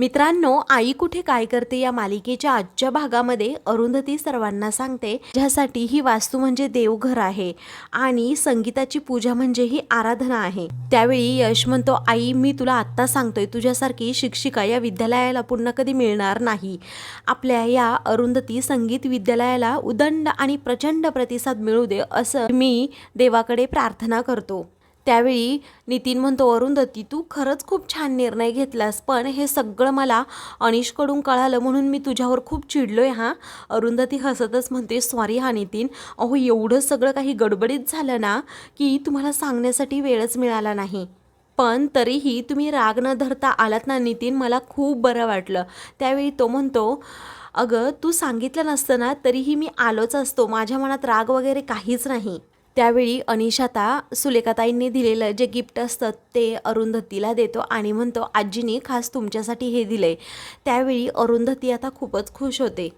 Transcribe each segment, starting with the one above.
मित्रांनो आई कुठे काय करते या मालिकेच्या आजच्या भागामध्ये अरुंधती सर्वांना सांगते ज्यासाठी ही वास्तू म्हणजे देवघर आहे आणि संगीताची पूजा म्हणजे ही आराधना आहे. त्यावेळी यश म्हणतो आई मी तुला आत्ता सांगतोय तुझ्यासारखी शिक्षिका या विद्यालयाला पुन्हा कधी मिळणार नाही. आपल्या या अरुंधती संगीत विद्यालयाला उदंड आणि प्रचंड प्रतिसाद मिळू दे असं मी देवाकडे प्रार्थना करतो. त्यावेळी नितीन म्हणतो अरुंधती तू खरंच खूप छान निर्णय घेतलास पण हे सगळं मला अनिशकडून कळालं म्हणून मी तुझ्यावर खूप चिडलो आहे हां अरुंधती हसतच म्हणते सॉरी हा नितीन. अहो एवढं सगळं काही गडबडीत झालं ना की तुम्हाला सांगण्यासाठी वेळच मिळाला नाही. पण तरीही तुम्ही राग न धरता आलात ना नितीन मला खूप बरं वाटलं. त्यावेळी तो म्हणतो अगं तू सांगितलं नसतं ना तरीही मी आलोच असतो. माझ्या मनात राग वगैरे काहीच नाही. त्यावेळी अनिशाता सुलेखाताईंनी दिलेलं जे गिफ्ट असतं ते अरुंधतीला देतो आणि म्हणतो आजीनी खास तुमच्यासाठी हे दिलं आहे त्यावेळी अरुंधती आता खूपच खुश होते.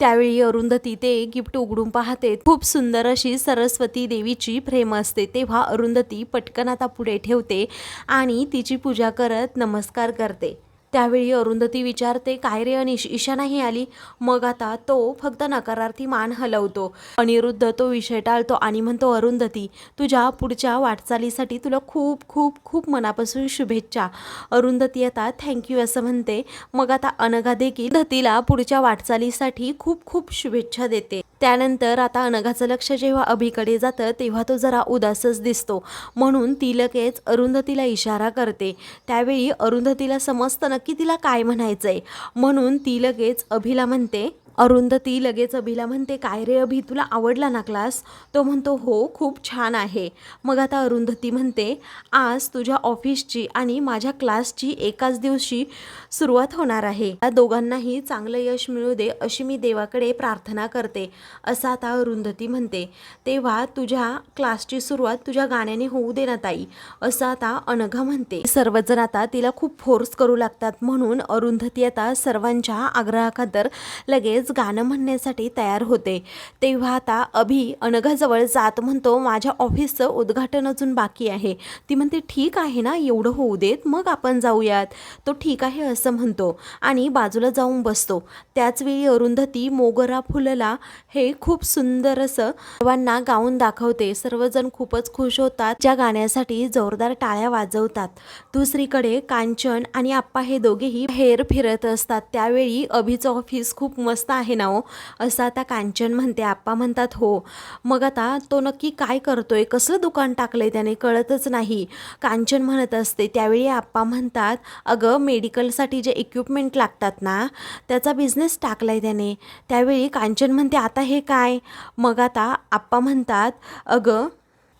त्यावेळी अरुंधती ते गिफ्ट उघडून पाहते. खूप सुंदर अशी सरस्वती देवीची फ्रेम असते. तेव्हा अरुंधती पटकन आता पुढे ठेवते आणि तिची पूजा करत नमस्कार करते. त्यावेळी अरुंधती विचारते काय रे अनिश ईशा नाही आली? मग आता तो फक्त नकारार्थी मान हलवतो. अनिरुद्ध तो विषय टाळतो आणि म्हणतो अरुंधती तुझ्या पुढच्या वाटचालीसाठी तुला खूप खूप खूप मनापासून शुभेच्छा. अरुंधती आता थँक्यू असं म्हणते. मग आता अनघा देखील धतीला पुढच्या वाटचालीसाठी खूप खूप शुभेच्छा देते. त्यानंतर आता अनघाचं लक्ष जेव्हा अभिकडे जातं तेव्हा तो जरा उदासच दिसतो. म्हणून ती लगेच अरुंधतीला इशारा करते. त्यावेळी अरुंधतीला समजतं नक्की तिला काय म्हणायचं आहे म्हणून ती लगेच अभिला म्हणते अरुंधती लगेच अभिला म्हणते काय रे अभि तुला आवडला ना क्लास तो म्हणतो हो खूप छान आहे. मग आता अरुंधती म्हणते आज तुझ्या ऑफिसची आणि माझ्या क्लासची एकाच दिवशी सुरुवात होणार आहे. या दोघांनाही चांगलं यश मिळू दे अशी मी देवाकडे प्रार्थना करते असं आता अरुंधती म्हणते. तेव्हा तुझ्या क्लासची सुरुवात तुझ्या गाण्याने होऊ दे ना ताई असं आता अनघा म्हणते. सर्वजण आता तिला खूप फोर्स करू लागतात म्हणून अरुंधती आता सर्वांच्या आग्रहाखातर लगेच गाणं म्हणण्यासाठी तयार होते. तेव्हा आता अभि अनघाजवळ जात म्हणतो माझ्या ऑफिसचं उद्घाटन अजून बाकी आहे ती म्हणते ठीक आहे ना एवढं होऊ देत मग आपण जाऊयात तो ठीक आहे असं म्हणतो आणि बाजूला जाऊन बसतो. त्याचवेळी अरुंधती मोगरा फुलला हे खूप सुंदर असं सर्वांना गाऊन दाखवते. सर्वजण खूपच खुश होतात. ज्या गाण्यासाठी जोरदार टाळ्या वाजवतात. दुसरीकडे कांचन आणि आप्पा हे दोघेही हेर फिरत असतात. त्यावेळी अभिचं ऑफिस खूप मस्त आहे ना हो. असं आता कांचन म्हणते आप्पा म्हणतात हो. मग आता तो नक्की काय करतोय कसलं दुकान टाकलंय त्याने कळतच नाही. कांचन म्हणत असते त्यावेळी आप्पा म्हणतात अगं मेडिकलसाठी जे इक्विपमेंट लागतात ना त्याचा बिझनेस टाकलाय त्याने. त्यावेळी कांचन म्हणते आता हे काय? मग आता आप्पा म्हणतात अगं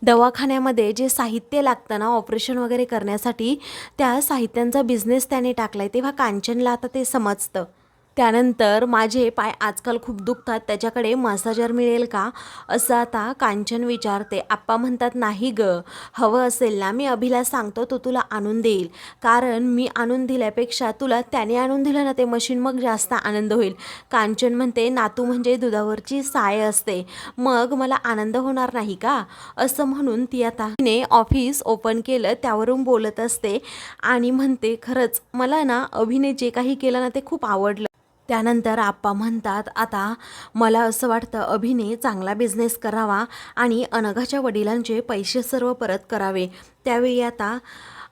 दवाखान्यामध्ये जे साहित्य लागतं ना ऑपरेशन वगैरे करण्यासाठी त्या साहित्यांचा बिझनेस त्याने टाकलाय. तेव्हा कांचनला आता ते समजतं. त्यानंतर माझे पाय आजकाल खूप दुखतात त्याच्याकडे मसाजर मिळेल का? असं आता कांचन विचारते. आप्पा म्हणतात नाही ग हवं असेल ना मी अभिला सांगतो तो तुला आणून देईल. कारण मी आणून दिल्यापेक्षा तुला त्याने आणून दिलं ना ते मशीन मग जास्त आनंद होईल. कांचन म्हणते नातू म्हणजे दुधावरची साय असते. मग मला आनंद होणार नाही का? असं म्हणून ती आता तिने ऑफिस ओपन केलं त्यावरून बोलत असते आणि म्हणते खरंच मला ना अभिने जे काही केलं ना ते खूप आवडलं. त्यानंतर आप्पा म्हणतात आता मला असं वाटतं अभिने चांगला बिझनेस करावा आणि अनघाच्या वडिलांचे पैसे सर्व परत करावे. त्यावेळी आता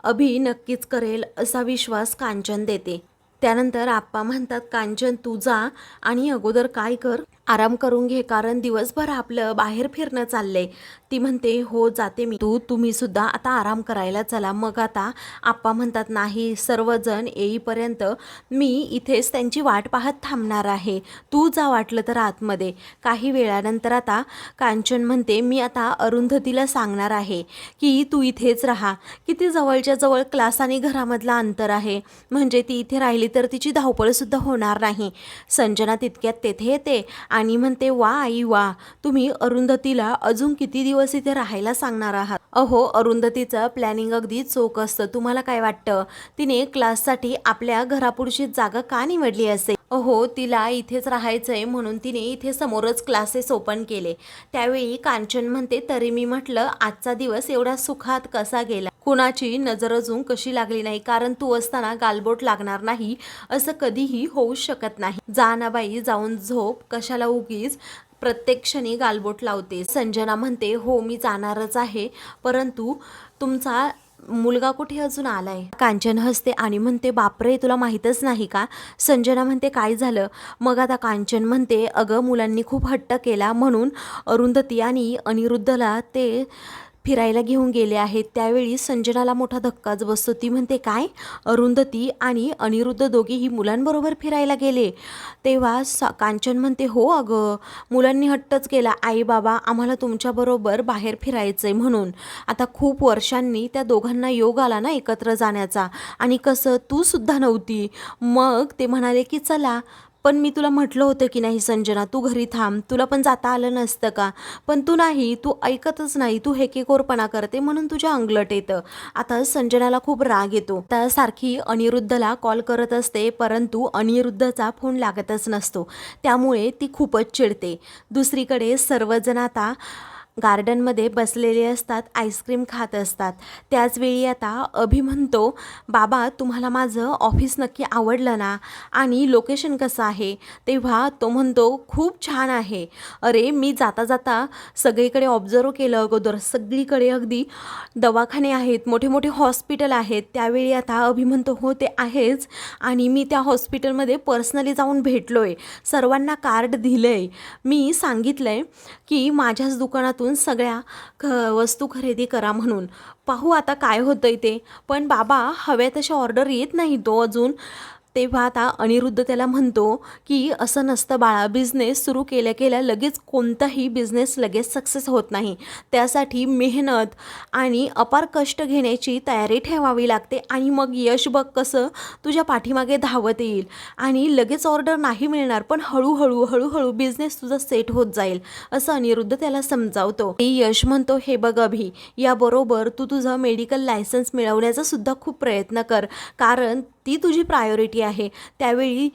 अभि नक्कीच करेल असा विश्वास कांचन देते. त्यानंतर आप्पा म्हणतात कांचन तू जा आणि अगोदर काय कर? आराम करून घे कारण दिवसभर आपलं बाहेर फिरणं चाललंय. ती म्हणते हो जाते मी. तू तुम्ही सुद्धा आता आराम करायला चला. मग आता आप्पा म्हणतात नाही सर्वजण येईपर्यंत मी इथेच त्यांची वाट पाहत थांबणार आहे. तू जा वाटलं तर आतमध्ये. काही वेळानंतर आता कांचन म्हणते मी आता अरुंधतीला सांगणार आहे की तू इथेच राहा. किती जवळच्या जवळ क्लास आणि घरामधला अंतर आहे. म्हणजे ती इथे राहिली तर तिची धावपळसुद्धा होणार नाही. संजना तितक्यात तेथे येते आणि आणि म्हणते वा आई वा तुम्ही अरुंधतीला अजून किती दिवस इथे राहायला सांगणार आहात? अहो अरुंधतीचं प्लॅनिंग अगदी चोख असतं. तुम्हाला काय वाटतं? तिने क्लाससाठी आपल्या घरापुढची जागा का निवडली असेल? अहो तिला इथेच राहायचंय म्हणून तिने इथे समोरच क्लासेस ओपन केले. त्यावेळी कांचन म्हणते तरी मी म्हटलं आजचा दिवस एवढा सुखात कसा गेला? कुणाची नजर अजून कशी लागली नाही? कारण तू असताना गालबोट लागणार नाही असं कधीही होऊ शकत नाही. जा ना बाई जाऊन झोप कशाला उगीच? प्रत्येक क्षणी गालबोट लावते. संजना म्हणते हो मी जाणारच आहे परंतु तुमचा मुलगा कुठे अजून आलाय? कांचन हसते आणि म्हणते बापरे तुला माहीतच नाही का? संजना म्हणते काय झालं? मग आता कांचन म्हणते अगं मुलांनी खूप हट्ट केला म्हणून अरुंधती आणि अनिरुद्धला ते फिरायला घेऊन गेले आहेत. त्यावेळी संजनाला मोठा धक्काच बसतो. ती म्हणते काय? अरुंधती आणि अनिरुद्ध दोघेही मुलांबरोबर फिरायला गेले. तेव्हा सा कांचन म्हणते हो अगं मुलांनी हट्टच केला. आई बाबा आम्हाला तुमच्याबरोबर बाहेर फिरायचं आहे म्हणून. आता खूप वर्षांनी त्या दोघांना योग आला ना एकत्र जाण्याचा. आणि कसं? तू सुद्धा नव्हती. मग ते म्हणाले की चला पण मी तुला म्हटलं होतं की नाही संजना तू घरी थांब. तुला पण जाता आलं नसतं का? पण तू नाही तू ऐकतच नाही. तू हेकेकोरपणा करते म्हणून तुझ्या अंगलट येतं. आता संजनाला खूप राग येतो. त्या सारखी अनिरुद्धला कॉल करत असते परंतु अनिरुद्धचा फोन लागतच नसतो. त्यामुळे ती खूपच चिडते. दुसरीकडे सर्वजण आता गार्डनमध्ये बसलेले असतात आईस्क्रीम खात असतात. त्याचवेळी आता अभि म्हणतो बाबा तुम्हाला माझं ऑफिस नक्की आवडलं ना? आणि लोकेशन कसं आहे? तेव्हा तो म्हणतो खूप छान आहे. अरे मी जाता जाता सगळीकडे ऑब्झर्व केलं अगोदर. सगळीकडे अगदी दवाखाने आहेत मोठे मोठे हॉस्पिटल आहेत. त्यावेळी आता अभि म्हणतो हो ते आहेच. आणि मी त्या हॉस्पिटलमध्ये पर्सनली जाऊन भेटलो आहे सर्वांना कार्ड दिलं आहे मी सांगितलं आहे की माझ्याच दुकानात दुकानातून सगळ्या ख वस्तू खरेदी करा म्हणून. पाहू आता काय होतंय ते. पण बाबा हव्या तशा ऑर्डर येत नाही तो हो अजून. तेव्हा आता अनिरुद्ध त्याला म्हणतो की असं नसतं बाळा बिझनेस सुरू केल्या केल्या लगेच कोणताही बिझनेस लगेच सक्सेस होत नाही. त्यासाठी मेहनत आणि अपार कष्ट घेण्याची तयारी ठेवावी लागते आणि मग यश बघ कसं तुझ्या पाठीमागे धावत येईल आणि लगेच ऑर्डर नाही मिळणार पण हळूहळू हळूहळू बिझनेस तुझा सेट होत जाईल असं अनिरुद्ध त्याला समजावतो. मी यश म्हणतो हे बघ अभि याबरोबर तू तुझं मेडिकल लायसन्स मिळवण्याचा सुद्धा खूप प्रयत्न कर कारण ती तुझी प्रायोरिटी आहे. त्यावेळी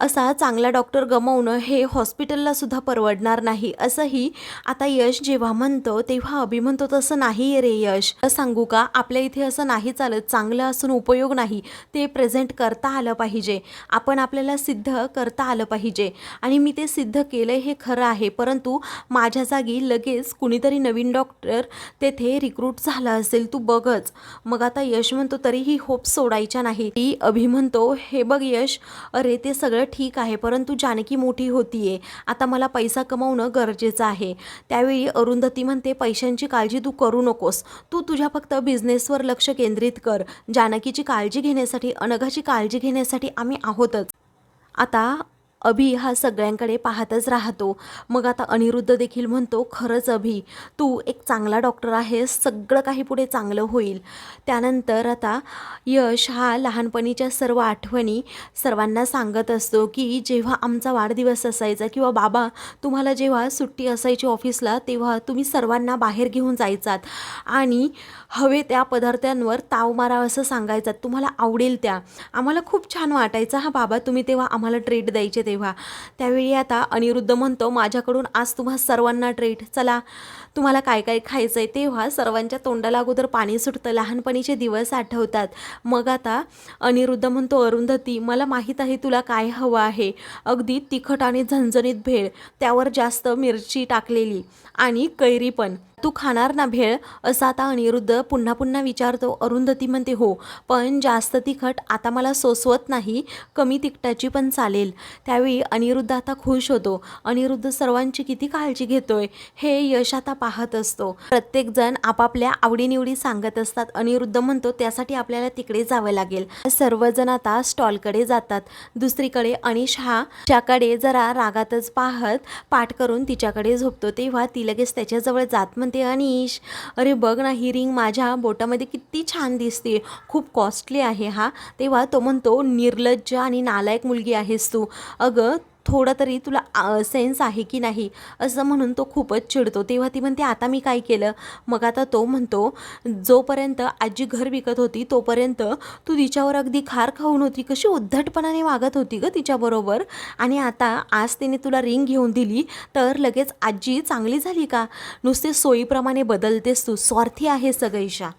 असा चांगला डॉक्टर गमावणं हे हॉस्पिटलला सुद्धा परवडणार नाही. असंही आता यश जेव्हा म्हणतो तेव्हा अभि म्हणतो तसं नाही रे यश. सांगू का? आपल्या इथे असं नाही चालत. चांगलं असून उपयोग नाही. ते प्रेझेंट करता आलं पाहिजे. आपण आपल्याला सिद्ध करता आलं पाहिजे. आणि मी ते सिद्ध केलं हे खरं आहे. परंतु माझ्या जागी लगेच कुणीतरी नवीन डॉक्टर तेथे रिक्रूट झाला असेल. तू बघच. मग आता यश म्हणतो तरीही होप सोडायच्या नाही. ती अभि म्हणतो हे बघ यश. अरे ते सगळं ठीक आहे परंतु जानकी मोठी होतीये. आता मला पैसा कमवणं गरजेचं आहे. त्यावेळी अरुंधती म्हणते पैशांची काळजी तू करू नकोस. तू तुझ्या फक्त बिझनेसवर लक्ष केंद्रित कर. जानकीची काळजी घेण्यासाठी अनघाची काळजी घेण्यासाठी आम्ही आहोतच. आता अभि हा सगळ्यांकडे पाहतच राहतो. मग आता अनिरुद्ध देखील म्हणतो खरंच अभि तू एक चांगला डॉक्टर आहेस सगळं काही पुढे चांगलं होईल. त्यानंतर आता यश हा लहानपणीच्या सर्व आठवणी सर्वांना सांगत असतो की जेव्हा आमचा वाढदिवस असायचा किंवा बाबा तुम्हाला जेव्हा सुट्टी असायची ऑफिसला तेव्हा तुम्ही सर्वांना बाहेर घेऊन जायचात आणि हवे त्या पदार्थांवर ताव मारा असं सांगायचात. तुम्हाला आवडेल त्या. आम्हाला खूप छान वाटायचं हा बाबा तुम्ही तेव्हा आम्हाला ट्रीट द्यायचे तेव्हा. त्यावेळी आता अनिरुद्ध म्हणतो माझ्याकडून आज तुम्हा सर्वांना ट्रीट चला तुम्हाला काय काय खायचं आहे तेव्हा सर्वांच्या तोंडाला अगोदर पाणी सुटतं. लहानपणीचे दिवस आठवतात. मग आता अनिरुद्ध म्हणतो अरुंधती मला माहीत आहे तुला काय हवं आहे. अगदी तिखट आणि झणझणीत भेळ त्यावर जास्त मिरची टाकलेली आणि कैरी पण. तू खाणार ना भेळ? असं आता अनिरुद्ध पुन्हा पुन्हा विचारतो. अरुंधती म्हणते हो पण जास्त तिखट आता मला सोसवत नाही कमी तिखटाची पण चालेल. त्यावेळी अनिरुद्ध आता खुश होतो. अनिरुद्ध सर्वांची किती काळजी घेतोय? हे यश आता पाहत असतो. प्रत्येकजण आपापल्या आवडीनिवडी सांगत असतात. अनिरुद्ध म्हणतो त्यासाठी आपल्याला तिकडे जावं लागेल. सर्वजण आता स्टॉलकडे जातात. दुसरीकडे अनिश हा त्याकडे जरा रागातच पाहत पाठ करून तिच्याकडे झोपतो. तेव्हा ती लगेच त्याच्याजवळ जात म्हणते अनिश अरे बघ ना ही रिंग माझ्या बोटामध्ये किती छान दिसते. खूप कॉस्टली आहे हा. तेव्हा तो म्हणतो निर्लज्ज आणि नालायक मुलगी आहेस तू. अगं थोडं तरी तुला सेन्स आहे की नाही असं म्हणून तो खूपच चिडतो. तेव्हा ती म्हणते आता मी काय केलं? मग आता तो म्हणतो जोपर्यंत आजी घर विकत होती तोपर्यंत तू तिच्यावर अगदी खार खाऊन होती. कशी उद्धटपणाने वागत होती ग तिच्याबरोबर आणि आता आज तिने तुला रिंग घेऊन दिली तर लगेच आजी चांगली झाली का? नुसते सोयीप्रमाणे बदलतेस तू. स्वार्थी आहे सगळीशा.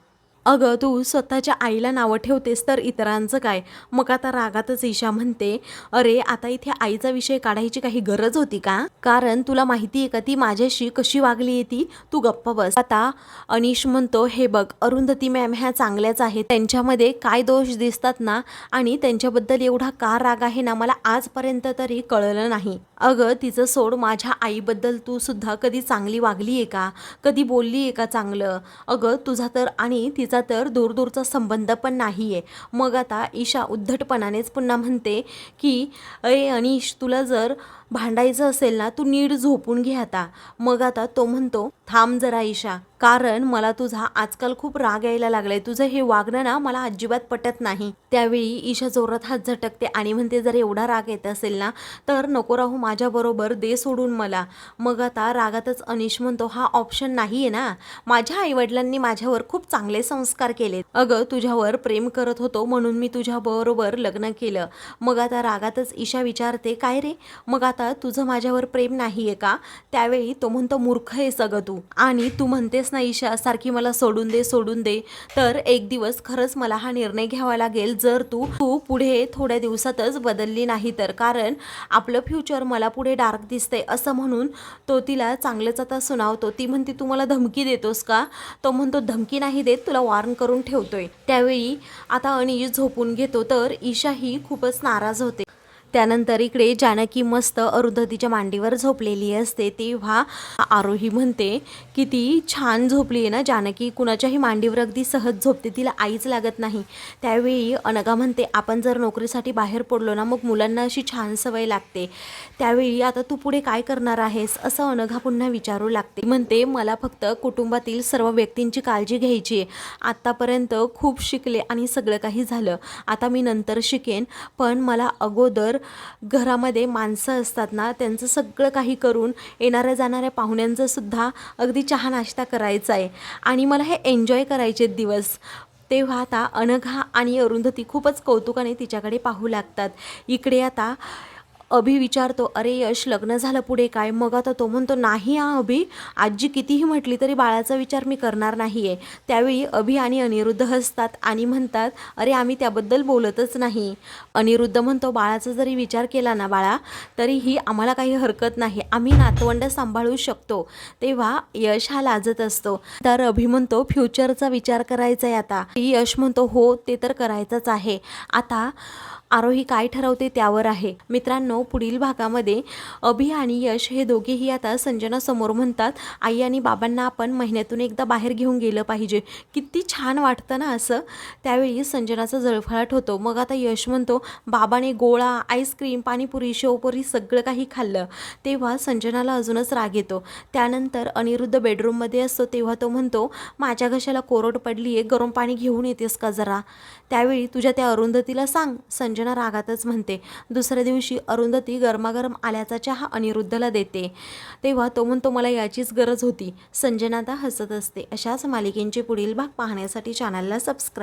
अगं तू स्वतःच्या आईला नावं ठेवतेस तर इतरांचं काय? मग आता रागातच ईशा म्हणते अरे आता इथे आईचा विषय काढायची काही गरज होती का? कारण तुला माहिती आहे का ती माझ्याशी कशी वागली आहे ती? तू गप्प बस. आता अनिश म्हणतो हे बघ अरुंधती मॅम ह्या चांगल्याच आहेत. त्यांच्यामध्ये काय दोष दिसतात ना? आणि त्यांच्याबद्दल एवढा का राग आहे ना? मला आजपर्यंत तरी कळलं नाही. अगं तिचं सोड माझ्या आईबद्दल तू सुद्धा कधी चांगली वागली आहे का? कधी बोलली आहे का चांगलं? अगं तुझा तर आणि तिचा तर दूरदूरचा संबंध पण नाही आहे मग आता ईशा उद्धटपणानेच पुन्हा म्हणते की अरे अनिश तुला जर भांडायचं असेल ना तू नीट झोपून घे आता. मग आता तो म्हणतो थांब जरा ईशा कारण मला तुझा आजकाल खूप राग यायला लागलाय. तुझं हे वागणं ना मला अजिबात पटत नाही. त्यावेळी ईशा जोरात हात झटकते आणि म्हणते जर एवढा राग येत असेल ना तर नको राहू माझ्याबरोबर दे सोडून मला. मग आता रागातच अनिश म्हणतो हा ऑप्शन नाही आहे ना. माझ्या आईवडिलांनी माझ्यावर खूप चांगले संस्कार केले अगं तुझ्यावर प्रेम करत होतो म्हणून मी तुझ्याबरोबर लग्न केलं. मग आता रागातच ईशा विचारते काय रे? मग आता तुझं माझ्यावर प्रेम नाही आहे का? त्यावेळी तो म्हणतो मूर्ख आहे सगं तू. आणि तू म्हणतेस ना ईशा सारखी मला सोडून दे सोडून दे. तर एक दिवस खरंच मला हा निर्णय घ्यावा लागेल. जर तू तू पुढे थोड्या दिवसातच बदलली नाही तर. कारण आपलं फ्युचर मला पुढे डार्क दिसतंय असं म्हणून तो तिला चांगलंच आता सुनावतो. ती म्हणते तू मला धमकी देतोस का? तो म्हणतो धमकी नाही देत तुला वॉर्न करून ठेवतोय. त्यावेळी आता अनिश झोपून घेतो. तर ईशा ही खूपच नाराज होते. त्यानंतर इकडे जानकी मस्त अरुंधतीच्या मांडीवर झोपलेली असते. तेव्हा आरोही म्हणते की ती छान झोपली आहे ना जानकी. कुणाच्याही मांडीवर अगदी सहज झोपते. तिला आईच लागत नाही. त्यावेळी अनगा म्हणते आपण जर नोकरीसाठी बाहेर पडलो ना मग मुलांना अशी छान सवय लागते. त्यावेळी आता तू पुढे काय करणार आहेस? असं अनघा पुन्हा विचारू लागते. म्हणते मला फक्त कुटुंबातील सर्व व्यक्तींची काळजी घ्यायची आहे. आत्तापर्यंत खूप शिकले आणि सगळं काही झालं. आता मी नंतर शिकेन. पण मला अगोदर घरामध्ये माणसं असतात ना त्यांचं सगळं काही करून येणाऱ्या जाणाऱ्या पाहुण्यांचं सुद्धा अगदी चहा नाश्ता करायचा आहे. आणि मला हे एन्जॉय करायचे दिवस. तेव्हा आता अनघा आणि अरुंधती खूपच कौतुकाने तिच्याकडे पाहू लागतात. इकडे आता अभि विचारतो अरे यश लग्न झालं पुढे काय? मग आता तो म्हणतो नाही हा अभि आजी कितीही म्हटली तरी बाळाचा विचार मी करणार नाही आहे त्यावेळी अभि आणि अनिरुद्ध हसतात आणि म्हणतात अरे आम्ही त्याबद्दल बोलतच नाही. अनिरुद्ध म्हणतो बाळाचा जरी विचार केला ना बाळा तरीही आम्हाला काही हरकत नाही. आम्ही नातवंड सांभाळू शकतो. तेव्हा यश हा लाजत असतो. तर अभि म्हणतो फ्युचरचा विचार करायचा आहे आता. यश म्हणतो हो ते तर करायचंच आहे. आता आरोही काय ठरवते त्यावर आहे. मित्रांनो पुढील भागामध्ये अभि आणि यश हे दोघेही आता संजना समोर म्हणतात आई आणि बाबांना आपण महिन्यातून एकदा बाहेर घेऊन गेलं पाहिजे. किती छान वाटतं ना असं? त्यावेळी संजनाचा जळफळाट होतो. मग आता यश म्हणतो बाबाने गोळा आईस्क्रीम पाणीपुरी शेवपुरी सगळं काही खाल्लं. तेव्हा संजनाला अजूनच राग येतो. त्यानंतर अनिरुद्ध बेडरूममध्ये असतो. तेव्हा तो म्हणतो माझ्या घशाला कोरड पडली आहे गरम पाणी घेऊन येतेस का जरा? त्यावेळी तुझ्या त्या अरुंधतीला सांग. संजना रागातच म्हणते दुसऱ्या दिवशी अरुंधती गरमागरम आल्याचा चहा अनिरुद्धला देते. तेव्हा तो म्हणतो मला याचीच गरज होती. संजना आता हसत असते. अशाच मालिकेंचे पुढील भाग पाहण्यासाठी चॅनलला सबस्क्राईब